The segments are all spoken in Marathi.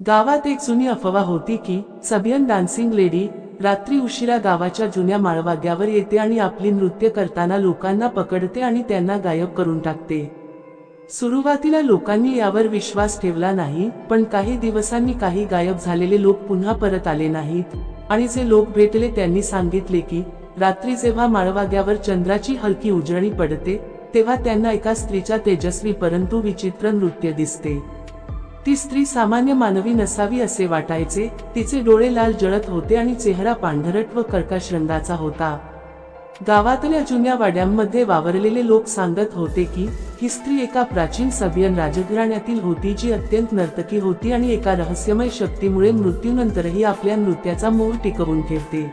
गावात एक जुनी अफवा होती की सबियन डान्सिंग लेडी रात्री उशिरा गावाच्या जुन्या माळवाग्यावर येते आणि आपली नृत्य करताना लोकांना पकडते आणि त्यांना गायब करून टाकते. सुरुवातीला लोकांनी यावर विश्वास ठेवला नाही पण काही दिवसांनी काही गायब झालेले लोक पुन्हा परत आले नाहीत आणि जे लोक भेटले त्यांनी सांगितले की रात्री जेव्हा माळवाग्यावर चंद्राची हलकी उजळणी पडते तेव्हा त्यांना एका स्त्रीच्या तेजस्वी परंतु विचित्र नृत्य दिसते. ती स्त्री सामान्य मानवी नसावी असे वाटायचे. तिचे डोळे लाल जळत होते आणि चेहरा पांढरट व कर्कश रंगाचा होता. गावातल्या जुन्या वाड्यांमध्ये वावरलेले लोक सांगत होते की ही स्त्री एका प्राचीन सभियन राजघराण्यातील होती जी अत्यंत नर्तकी होती आणि एका रहस्यमय शक्तीमुळे मृत्यूनंतरही आपल्या नृत्याचा मोह टिकवून ठेवते.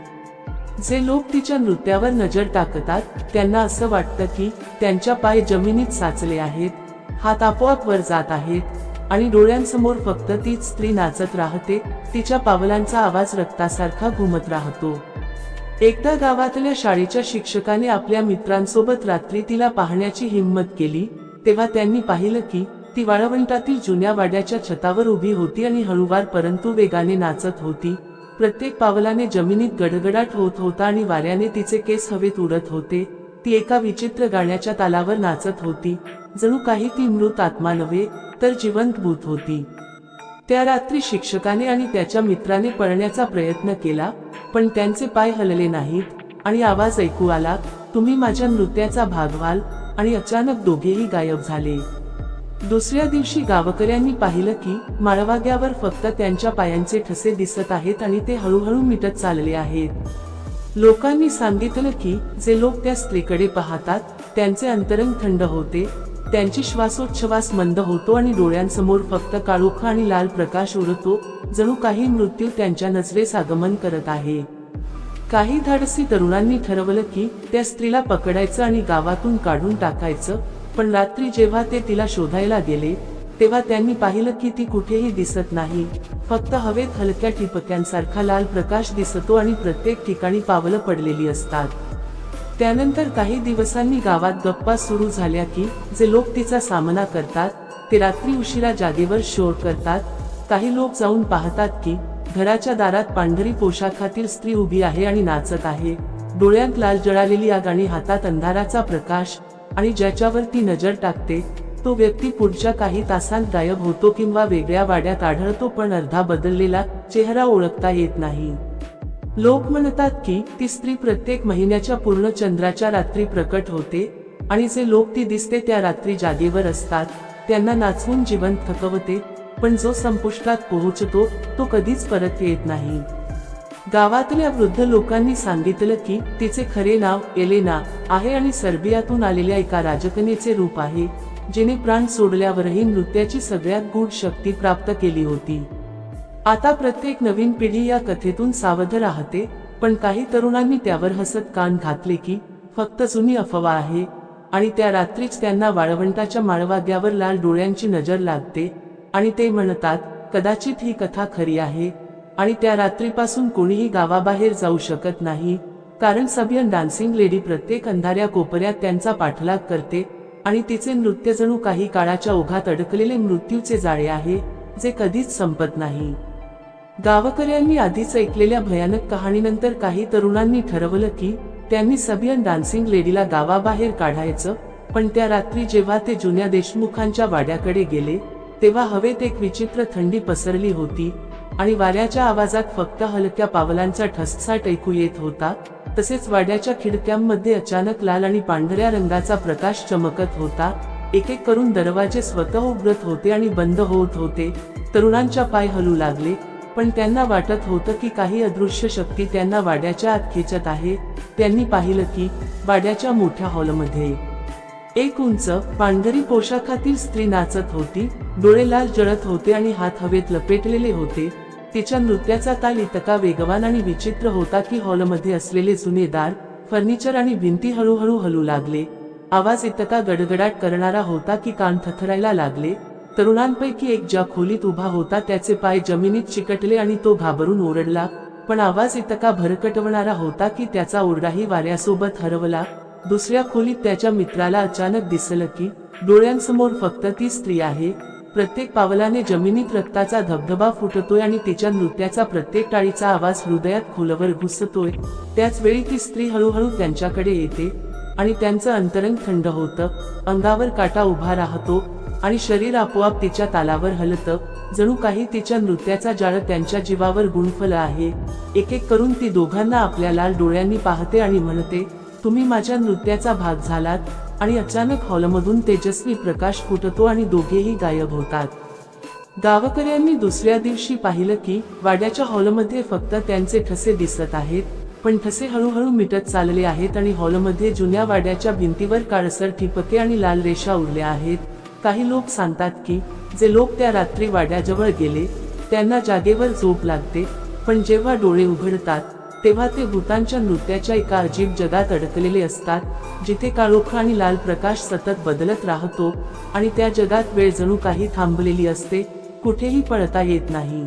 जे लोक तिच्या नृत्यावर नजर टाकतात त्यांना असं वाटतं की त्यांच्या पाय जमिनीत साचले आहेत. हात आपोआप वर जात आहेत. आणि डोळ्यांसमोर फक्त तीच स्त्री नाचत राहते तिच्या पावलांचा आवाज रक्तासारखा घुमत राहतो. एकदा गावातल्या शाळेच्या शिक्षकाने आपल्या मित्रांसोबत रात्री तिला पाहण्याची हिंमत केली तेव्हा त्यांनी पाहिलं की ती वाळवंटातील जुन्या वाड्याच्या छतावर उभी होती आणि हळूवार परंतु वेगाने नाचत होती. प्रत्येक पावलाने जमिनीत गडगडाट होत होता आणि वाऱ्याने तिचे केस हवेत उडत होते. ती एका विचित्र गाण्याच्या तालावर नाचत होती. जणू काही ती मृत आत्मा नव्हे तर जिवंत भूत होती. त्या रात्री शिक्षकाने आणि त्याच्या मित्राने पळण्याचा प्रयत्न केला पण त्यांचे पाय हलले नाहीत आणि आवाज ऐकू आला तुम्ही माझ्या नृत्याचा भाग व्हाल आणि अचानक दोघेही गायब झाले. दुसऱ्या दिवशी गावकऱ्यांनी पाहिलं की माळवाग्यावर फक्त त्यांच्या पायांचे ठसे दिसत आहेत आणि ते हळूहळू मिटत चालले आहेत. लोकांनी सांगितलं की जे लोक त्या स्त्रीकडे पाहतात त्यांचे अंतरंग थंड होते त्यांची श्वासोच्छवास मंद होतो आणि डोळ्यांसमोर फक्त काळोख आणि लाल प्रकाश उरतो जणू काही मृत्यू त्यांच्या नजरेस आगमन करत आहे. काही धाडसी तरुणांनी ठरवलं की त्या स्त्रीला पकडायचं आणि गावातून काढून टाकायचं पण रात्री जेव्हा ते तिला शोधायला गेले तेव्हा त्यांनी पाहिलं की ती कुठेही दिसत नाही. फक्त हवेत हलक्या ठिपक्यांसारखा लाल प्रकाश दिसतो आणि प्रत्येक ठिकाणी पावलं पडलेली असतात. त्यानंतर काही दिवसांनी गावात गप्पा सुरू झाल्या की जे लोक तिचा सामना करतात ते रात्री उशिरा जागेवर शोर करतात. काही लोक जाऊन पाहतात की घराच्या दारात पांढरी पोशाखातील स्त्री उभी आहे आणि नाचत आहे. डोळ्यात लाल जळालेली आग आणि हातात अंधाराचा प्रकाश आणि ज्याच्यावर ती नजर टाकते तो व्यक्ती पुढच्या काही तासांत गायब होतो किंवा वेगळ्या वाड्यात आढळतो पण अर्धा बदललेला चेहरा ओळखता येत नाही. लोक म्हणतात की ती स्त्री प्रत्येक महिन्याच्या पूर्ण चंद्राच्या रात्री प्रकट होते आणि जे लोक ती दिसते त्या रात्री जागेवर असतात त्यांना नाचवून जीवन थकवते पण जो संपुष्टात पोहोचतो तो कधीच परत येत नाही. गावातल्या वृद्ध लोकांनी सांगितलं की तिचे खरे नाव एलेना आहे आणि सर्बियातून आलेल्या एका राजकनेचे रूप आहे जिने प्राण सोडल्यावरही नृत्याची सगळ्यात गूढ शक्ती प्राप्त केली होती. आता प्रत्येक नवीन पिढी या कथेतून सावध राहते पण काही तरुणांनी त्यावर हसत कान घातले की फक्त जुनी अफवा आहे आणि त्या रात्रीच त्यांना वाळवंटाच्या माळवाग्यावर लाल डोळ्यांची नजर लागते आणि ते म्हणतात कदाचित ही कथा खरी आहे आणि त्या रात्रीपासून कोणीही गावाबाहेर जाऊ शकत नाही कारण सबियन डान्सिंग लेडी प्रत्येक अंधाऱ्या कोपऱ्यात त्यांचा पाठलाग करते आणि तिचे नृत्य जणू काही काळाच्या ओघात अडकलेले मृत्यूचे जाळे आहे जे कधीच संपत नाही. गावकऱ्यांनी आधीच ऐकलेल्या भयानक कहाणीनंतर काही तरुणांनी ठरवलं की त्यांनी सबियन डान्सिंग लेडीला गावाबाहेर काढायचं पण त्या रात्री जेव्हा ते जुन्या देशमुखांच्या वाड्याकडे गेले तेव्हा हवेत एक विचित्र थंडी पसरली होती आणि वाऱ्याच्या आवाजात फक्त हलक्या पावलांचा ठससाट ऐकू येत होता तसेच वाड्याच्या खिडक्यांमध्ये अचानक लाल आणि पांढऱ्या रंगाचा प्रकाश चमकत होता. एक एक करून दरवाजे स्वतः उघडत होते आणि बंद होत होते. तरुणांच्या पाय हलू लागले. पण त्यांना वाटत होतं की काही अदृश्य शक्ती त्यांना वाड्याच्या आत खेचत आहे. त्यांनी पाहिलं की वाड्याच्या मोठ्या हॉलमध्ये एक उंच पांढरी पोशाखातील स्त्री नाचत होती. डोळे लाल जळत होते आणि हात हवेत लपेटलेले होते. तिच्या नृत्याचा ताल इतका वेगवान आणि विचित्र होता की हॉलमध्ये असलेले जुने दार फर्निचर आणि भिंती हळूहळू हलू लागले. आवाज इतका गडगडाट करणारा होता की कान थथरायला लागले. तरुणांपैकी एक ज्या खोलीत उभा होता त्याचे पाय जमिनीत चिकटले आणि तो घाबरून ओरडला पण आवाज इतका भरकटवणारा होता की त्याचा ओरडाही वाऱ्यासोबत हरवला. दुसऱ्या खोलीत त्याच्या मित्राला अचानक दिसलं की डोळ्यांसमोर फक्त ती स्त्री आहे. प्रत्येक पावलाने जमिनीत रक्ताचा धबधबा फुटतोय आणि तिच्या नृत्याचा प्रत्येक टाळीचा आवाज हृदयात खोलवर घुसतोय. त्याच वेळी ती स्त्री हळूहळू त्यांच्याकडे येते आणि त्यांचं अंतरंग थंड होतं. अंगावर काटा उभा राहतो. आणि शरीर आपोआप तिच्या तालावर हलतं. जणू काही तिच्या नृत्याचा जाळ त्यांच्या जीवावर गुणफल आहे. एक एक करून ती दोघांना आपल्या लाल डोळ्यांनी पाहते आणि म्हणते तुम्ही माझ्या नृत्याचा भाग झालात आणि अचानक हॉलमधून तेजस्वी प्रकाश फुटतो आणि दोघेही गायब होतात. गावकऱ्यांनी दुसऱ्या दिवशी पाहिलं की वाड्याच्या हॉलमध्ये फक्त त्यांचे ठसे दिसत आहेत पण ठसे हळूहळू मिटत चालले आहेत आणि हॉलमध्ये जुन्या वाड्याच्या भिंतीवर काळसर ठिपके आणि लाल रेषा उरल्या आहेत. काही लोक सांगतात की जे लोक त्या रात्री वाड्याजवळ गेले त्यांना जागेवर झोप लागते पण जेव्हा डोळे उघडतात तेव्हा ते भूतांच्या नृत्याच्या एका अजीब जगात अडकलेले असतात जिथे काळोख आणि लाल प्रकाश सतत बदलत राहतो आणि त्या जगात वेळ जणू काही थांबलेली असते कुठेही पळता येत नाही.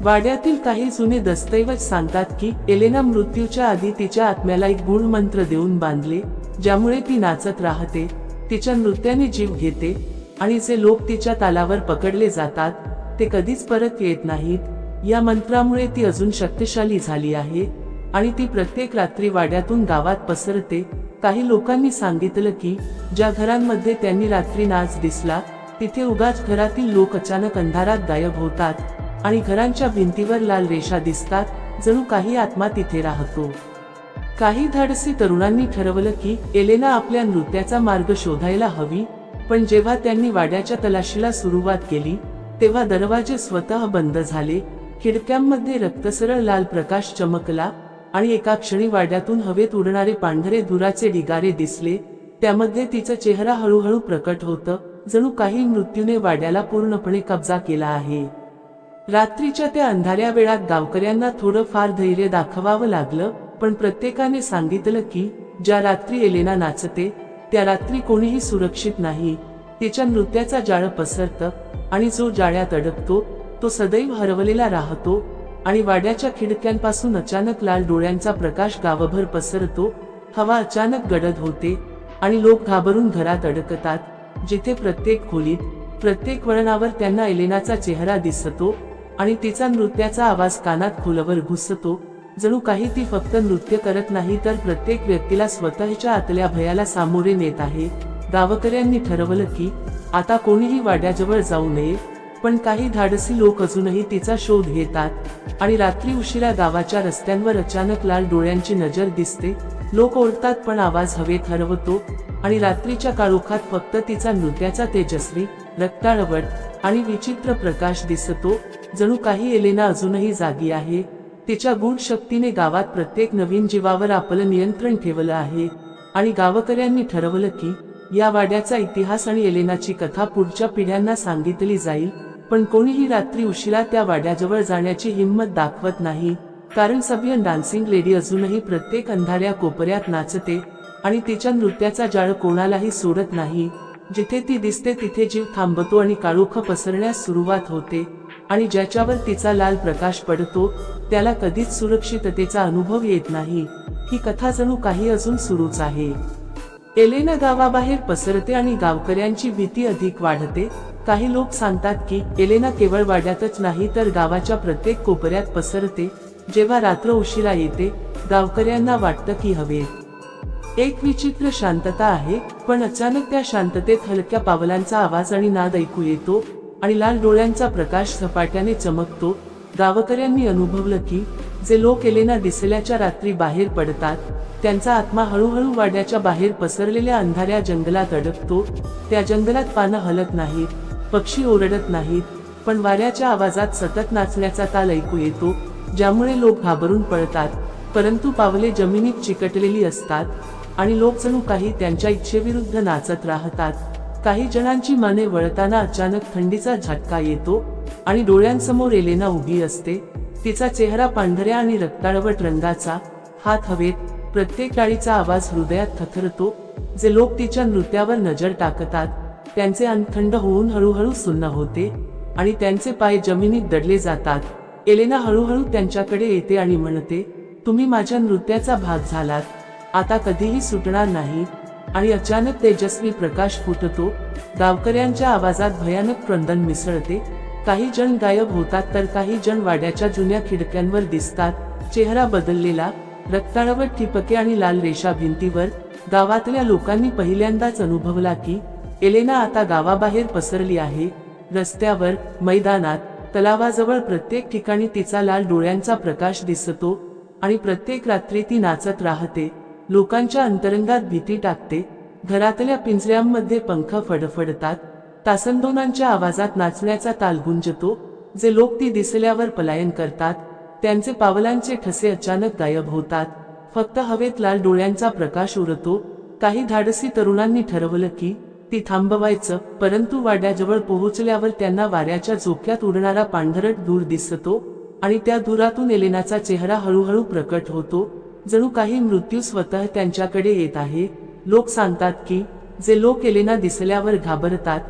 वाड्यातील काही जुने दस्तऐवज सांगतात की एलेना मृत्यूच्या आधी तिच्या आत्म्याला एक गुण मंत्र देऊन बांधले ज्यामुळे ती नाचत राहते तिच्या नृत्याने जीव घेते आणि जे लोक तिच्या तालावर पकडले जातात ते कधीच परत येत नाहीत. या मंत्रामुळे ती अजून शक्तिशाली झाली आहे आणि ती प्रत्येक रात्री वाड्यातून गावात पसरते. काही लोकांनी सांगितलं की ज्या घरांमध्ये त्यांनी रात्री नाच दिसला तिथे उगाच घरातील लोक अचानक अंधारात गायब होतात आणि घरांच्या भिंतीवर लाल रेषा दिसतात जणू काही आत्मा तिथे राहतो. काही धाडसी तरुणांनी ठरवलं की एलेना आपल्या नृत्याचा मार्ग शोधायला हवी पण जेव्हा त्यांनी वाड्याच्या तलाशीला सुरुवात केली तेव्हा दरवाजे स्वतः बंद झाले खिडक्यांमध्ये रक्तसरळ लाल प्रकाश चमकला आणि एका क्षणी वाड्यातून हवेत उडणारे पांढरे धुराचे ढिगारे दिसले त्यामध्ये तिचा चेहरा हळूहळू प्रकट होतं जणू काही मृत्यूने वाड्याला पूर्णपणे कब्जा केला आहे. रात्रीच्या त्या अंधाऱ्या वेळात गावकऱ्यांना थोडं फार धैर्य दाखवावं लागलं पण प्रत्येकाने सांगितलं की ज्या रात्री एलेना नाचते त्या रात्री कोणीही सुरक्षित नाही. तिच्या नृत्याचा जाळं पसरतं आणि जो जाळ्यात अडकतो तो सदैव हरवलेला राहतो आणि वाड्याच्या खिडक्यांपासून अचानक लाल डोळ्यांचा प्रकाश गावभर पसरतो. हवा अचानक गडद होते आणि लोक घाबरून घरात अडकतात. जिथे प्रत्येक खोलीत प्रत्येक वळणावर त्यांना एलेनाचा चेहरा दिसतो आणि तिचा नृत्याचा आवाज कानात खोलवर घुसतो. जणू काही ती फक्त नृत्य करत नाही तर प्रत्येक व्यक्तीला स्वतःच्या आतल्या भयाला सामोरे नेत आहे. गावकऱ्यांनी ठरवलं की आता कोणीही वाड्याजवळ जाऊ नये पण काही धाडसी लोक अजूनही तिचा शोध घेतात. आणि रात्री उशिरा गावाच्या रस्त्यांवर अचानक लाल डोळ्यांची नजर दिसते. लोक ओढतात पण आवाज हवेत हरवतो. आणि रात्रीच्या काळोखात फक्त तिचा नृत्याचा तेजस्वी रक्ताळवट आणि विचित्र प्रकाश दिसतो. जणू काही एलेना अजूनही जागी आहे. तिच्या गुण शक्तीने गावात प्रत्येक नवीन जीवावर आपलं नियंत्रण ठेवलं आहे. आणि गावकऱ्यांनी ठरवलं की या वाड्याचा इतिहास आणि एलेनाची कथा पुढच्या पिढ्यांना सांगितली जाईल पण कोणीही रात्री उशिरा त्या वाड्याजवळ जाण्याची हिंमत दाखवत नाही. कारण सबियन डान्सिंग लेडी अजूनही प्रत्येक अंधाऱ्या कोपऱ्यात नाचते आणि तिच्या नृत्याचा जाळ कोणालाही सोडत नाही. जिथे ती दिसते तिथे जीव थांबतो आणि काळोख पसरण्यास सुरुवात होते. आणि ज्याच्यावर तिचा लाल प्रकाश पडतो त्याला कधीच सुरक्षिततेचा अनुभव येत नाही. ही कथा जणू काही अजून सुरूच आहे. एलेना गावाबाहेर पसरते आणि गावकऱ्यांची भीती अधिक वाढते. काही लोक सांगतात की एलेना केवळ वाड्यातच नाही तर गावाच्या प्रत्येक कोपऱ्यात पसरते. जेव्हा रात्र उशिरा येते गावकऱ्यांना वाटतं की हवेत. एक विचित्र शांतता आहे पण अचानक त्या शांततेत हलक्या पावलांचा आवाज आणि नाद ऐकू येतो आणि लाल डोळ्यांचा प्रकाश झपाट्याने चमकतो. गावकऱ्यांनी अनुभवलं की जे लोक एलेना दिसल्याच्या रात्री बाहेर पडतात त्यांचा आत्मा हळूहळू वाड्याच्या बाहेर पसरलेल्या अंधाऱ्या जंगलात अडकतो त्या जंगलात पानं हलत नाहीत पक्षी ओरडत नाहीत पण वाऱ्याच्या आवाजात सतत नाचण्याचा ताल ऐकू येतो ज्यामुळे लोक घाबरून पळतात परंतु पावले जमिनीत चिकटलेली असतात आणि लोक जणू काही त्यांच्या इच्छेविरुद्ध नाचत राहतात. काही जणांची माने वळताना अचानक थंडीचा झटका येतो आणि डोळ्यांसमोर एलेना उभी असते. तिचा चेहरा पांढऱ्या आणि रक्ताळवट रंगाचा. हात हवेत प्रत्येक टाळीचा आवाज हृदयात थथरतो जे लोक तिच्या नृत्यावर नजर टाकतात. त्यांचे अन्न थंड होऊन हळूहळू सुन्न होते आणि त्यांचे पाय जमिनीत दडले जातात. एलेना हळूहळू त्यांच्याकडे येते आणि म्हणते तुम्ही माझ्या नृत्याचा भाग झालात. आता कधीही सुटणार नाही. आणि अचानक तेजस्वी प्रकाश फुटतो. गावकऱ्यांच्या आवाजात भयानक क्रंदन मिसळते. काही जण गायब होतात तर काही जण वाड्याच्या जुन्या खिडक्यांवर दिसतात. चेहरा बदललेला रक्ताळावर ठिपके आणि लाल रेषा भिंतीवर गावातल्या लोकांनी पहिल्यांदाच अनुभवला की एलेना आता गावाबाहेर पसरली आहे. रस्त्यावर मैदानात तलावाजवळ प्रत्येक ठिकाणी तिचा लाल डोळ्यांचा प्रकाश दिसतो आणि प्रत्येक रात्री ती नाचत राहते. लोकांच्या अंतरंगात भीती टाकते. घरातल्या पिंजऱ्यांमध्ये पंख फडफडतात. तासंदोनांच्या आवाजात नाचण्याचा ताल गुंजतो जे लोक ती दिसल्यावर पलायन करतात त्यांचे पावलांचे ठसे अचानक गायब होतात. फक्त हवेत लाल डोळ्यांचा प्रकाश उरतो काही धाडसी तरुणांनी ठरवलं की ती थांबवायचं परंतु वाड्याजवळ पोहोचल्यावर त्यांना वाऱ्याच्या झोक्यात उडणारा पांढरट दूर दिसतो आणि त्या धुरातून एलेनाचा चेहरा हळूहळू प्रकट होतो. जणू काही मृत्यू स्वतः त्यांच्याकडे येत आहे. लोक सांगतात की जे लोक एलेना दिसल्यावर घाबरतात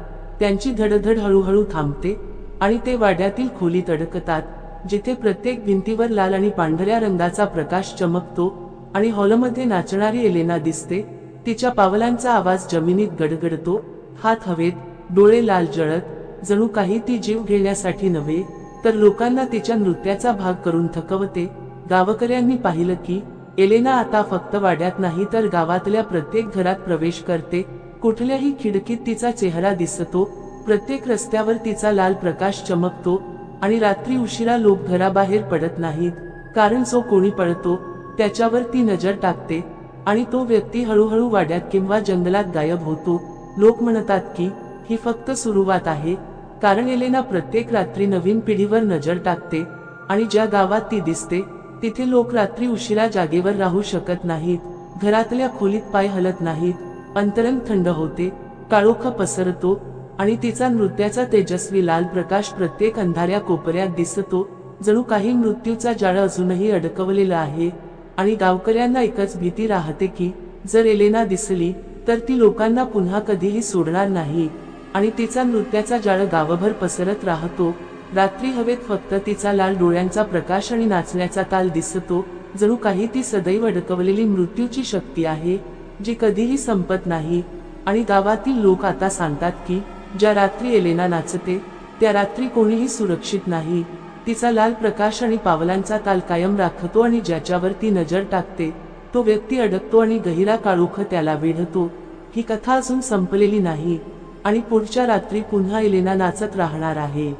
त्यांची धडधड हळूहळू थांबते आणि ते वाड्यातील खोलीत अडकतात जिथे प्रत्येक भिंतीवर लाल आणि पांढऱ्या रंगाचा प्रकाश चमकतो आणि हॉलमध्ये नाचणारी एलेना दिसते. तिच्या पावलांचा आवाज जमिनीत गडगडतो. हात हवेत डोळे लाल जळत जणू काही ती जीव घेण्यासाठी नव्हे तर लोकांना तिच्या नृत्याचा भाग करून थकवते. गावकऱ्यांनी पाहिलं की एलेना आता फक्त वाड्यात नाही तर गावातल्या प्रत्येक घरात प्रवेश करते कुठल्याही खिडकीत तिचा चेहरा दिसतो प्रत्येक रस्त्यावर तिचा लाल प्रकाश चमकतो आणि रात्री उशिरा लोक घराबाहेर पडत नाहीत कारण जो कोणी पळतो त्याच्यावर ती नजर टाकते आणि तो व्यक्ती हळूहळू वाड्यात किंवा जंगलात गायब होतो. लोक म्हणतात की ही फक्त सुरुवात आहे. कारण एलेना प्रत्येक रात्री नवीन पिढीवर नजर टाकते आणि ज्या गावात ती दिसते तिथे लोक रात्री उशिरा जागेवर राहू शकत नाहीत घरातल्या खोलीत पाय हलत नाहीत अंतरंग थंड होते काळोख पसरतो आणि तिचा नृत्याचा तेजस्वी लाल प्रकाश प्रत्येक अंधाऱ्या कोपऱ्यात दिसतो. जणू काही मृत्यूचा जाळ अजूनही अडकवलेला आहे आणि गावकऱ्यांना एकच भीती राहते की जर एलेना दिसली तर ती लोकांना पुन्हा कधीही सोडणार नाही. आणि तिचा नृत्याचा जाळ गावभर पसरत राहतो. रात्री हवेत फक्त तिचा लाल डोळ्यांचा प्रकाश आणि नाचण्याचा ताल दिसतो. जणू काही ती सदैव अडकवलेली मृत्यूची शक्ती आहे. जी कधीही संपत नाही. आणि गावातील लोक आता सांगतात की ज्या रात्री एलेना नाचते त्या रात्री कोणीही सुरक्षित नाही. तिचा लाल प्रकाश आणि पावलांचा ताल कायम राखतो आणि ज्याच्यावर ती नजर टाकते तो व्यक्ती अडकतो आणि गहिरा काळोख त्याला वेढतो. ही कथा अजून संपलेली नाही. आणि पुढच्या रात्री पुन्हा एलेना नाचत राहणार आहे.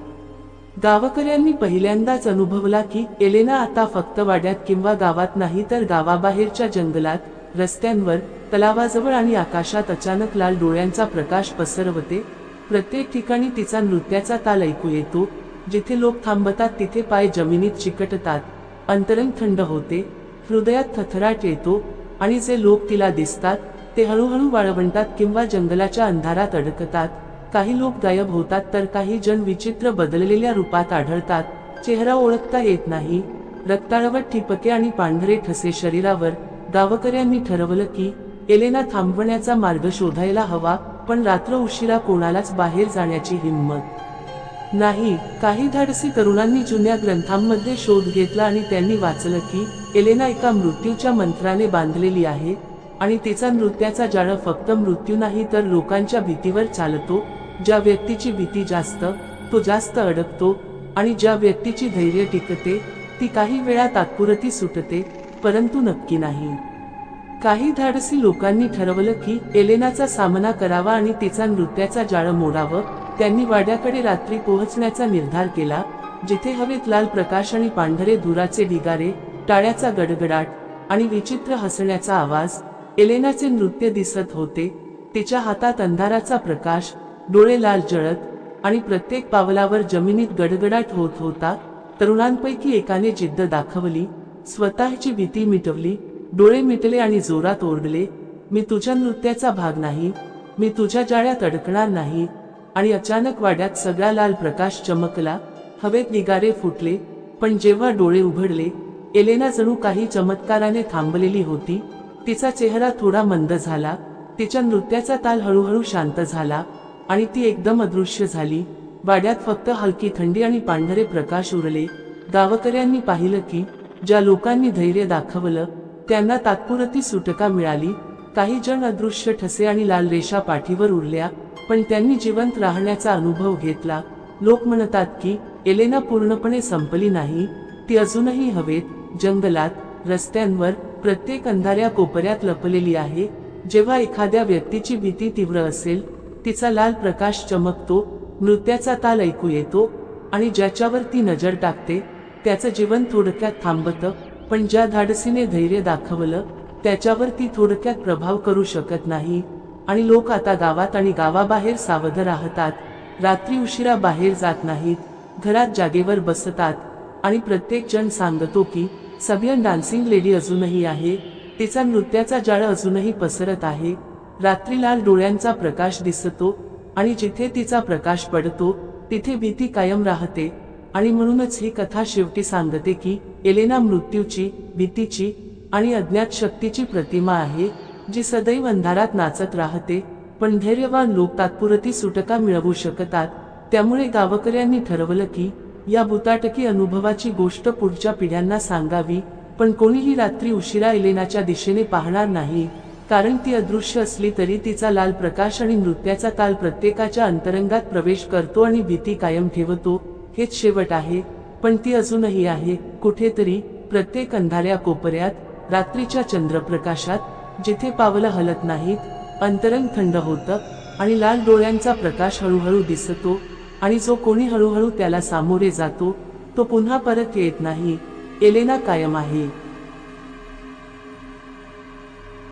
गावकऱ्यांनी पहिल्यांदाच अनुभवला की एलेना आता फक्त वाड्यात किंवा गावात नाही तर गावाबाहेरच्या जंगलात रस्त्यांवर तलावाजवळ आणि आकाशात अचानक लाल डोळ्यांचा प्रकाश पसरवते. प्रत्येक ठिकाणी तिचा नृत्याचा ताल ऐकू येतो जिथे लोक थांबतात तिथे पाय जमिनीत चिकटतात. अंतरंग थंड होते हृदयात थथराट येतो आणि जे लोक तिला दिसतात ते हळूहळू वाळवंटात किंवा जंगलाच्या अंधारात अडकतात. काही लोक गायब होतात तर काही जण विचित्र बदललेल्या रूपात आढळतात. चेहरा ओळखता येत नाही. रक्ताळवट ठिपके आणि पांढरे ठसे शरीरावर गावकऱ्यांनी ठरवलं की एलेना थांबवण्याचा मार्ग शोधायला हवा पण रात्र उशिरा कोणालाच बाहेर जाण्याची हिंमत नाही. काही धाडसी तरुणांनी जुन्या ग्रंथांमध्ये शोध घेतला आणि त्यांनी वाचलं की एलेना एका मृत्यूच्या मंत्राने बांधलेली आहे आणि तिचा नृत्याचा जाळं फक्त मृत्यू नाही तर लोकांच्या भीतीवर चालतो ज्या व्यक्तीची भीती जास्त तो जास्त अडकतो आणि ज्या व्यक्तीची धैर्य टिकते ती काही वेळा तात्पुरती सुटते परंतु नक्की नाही. काही धाडसी लोकांनी ठरवलं की एलेनाचा सामना करावा आणि तिचा नृत्याचा जाळ मोडावं त्यांनी वाड्याकडे रात्री पोहोचण्याचा निर्धार केला जिथे हवेत लाल प्रकाश आणि पांढरे धुराचे ढिगारे टाळ्याचा गडगडाट आणि विचित्र हसण्याचा आवाज एलेनाचे नृत्य दिसत होते तिच्या हातात अंधाराचा प्रकाश डोळे लाल जळत आणि प्रत्येक पावलावर जमिनीत गडगडाट होत होता तरुणांपैकी एकाने जिद्द दाखवली स्वतःची भीती मिटवली डोळे मिटले आणि जोरात ओरडले मी तुझ्या नृत्याचा भाग नाही मी तुझ्या जाळ्यात अडकणार नाही. आणि अचानक वाड्यात सगळा लाल प्रकाश चमकला हवेत निगारे फुटले पण जेव्हा डोळे उघडले एलेना जणू काही चमत्काराने थांबलेली होती तिचा चेहरा थोडा मंद झाला तिच्या नृत्याचा ताल हळूहळू शांत झाला आणि ती एकदम अदृश्य झाली. वाड्यात फक्त हलकी थंडी आणि पांढरे प्रकाश उरले. गावकऱ्यांनी पाहिलं की ज्या लोकांनी धैर्य दाखवलं त्यांना तात्पुरती सुटका मिळाली. काही जण अदृश्य ठसे आणि लाल रेषा पाठीवर उरल्या पण त्यांनी जिवंत राहण्याचा अनुभव घेतला. लोक म्हणतात की एलेना पूर्णपणे संपली नाही. ती अजूनही हवेत जंगलात रस्त्यांवर प्रत्येक अंधाऱ्या कोपऱ्यात लपलेली आहे. जेव्हा एखाद्या व्यक्तीची भीती तीव्र असेल तिचा लाल प्रकाश चमकतो नृत्याचा ताल ऐकू येतो आणि ज्याच्यावर ती नजर टाकते त्याचं जीवन थोडक्यात थांबतं पण ज्या धाडसीने धैर्य दाखवलं त्याच्यावर ती थोडक्यात प्रभाव करू शकत नाही. आणि लोक आता गावात आणि गावाबाहेर सावध राहतात रात्री उशिरा बाहेर जात नाहीत घरात जागेवर बसतात. आणि प्रत्येक जण सांगतो की सबियन डान्सिंग लेडी अजूनही आहे तिचा नृत्याचा जाळ अजूनही पसरत आहे. रात्री लाल डोळ्यांचा प्रकाश दिसतो आणि जिथे तिचा प्रकाश पडतो तिथे भीती कायम राहते. आणि म्हणूनच ही कथा शेवटी सांगते की एलेना मृत्यूची भीतीची आणि अज्ञात शक्तीची प्रतिमा आहे जी सदैव अंधारात नाचत राहते पण धैर्यवान लोक तात्पुरती सुटका मिळवू शकतात त्यामुळे गावकऱ्यांनी ठरवलं की या भूताटकी अनुभवाची गोष्ट पुढच्या पिढ्यांना सांगावी पण कोणीही रात्री उशिरा एलेनाच्या दिशेने पाहणार नाही कारण ती अदृश्य असली तरी तिचा लाल प्रकाश आणि नृत्याचा ताल प्रत्येकाच्या अंतरंगात प्रवेश करतो आणि भीती कायम ठेवतो हेच शेवट आहे पण ती अजूनही आहे. कुठेतरी प्रत्येक अंधाऱ्या कोपऱ्यात रात्रीच्या चंद्रप्रकाशात जिथे पावलं हलत नाहीत अंतरंग थंड होतं आणि लाल डोळ्यांचा प्रकाश हळूहळू दिसतो आणि जो कोणी हळूहळू त्याला सामोरे जातो तो पुन्हा परत येत नाही. एलेना कायम आहे.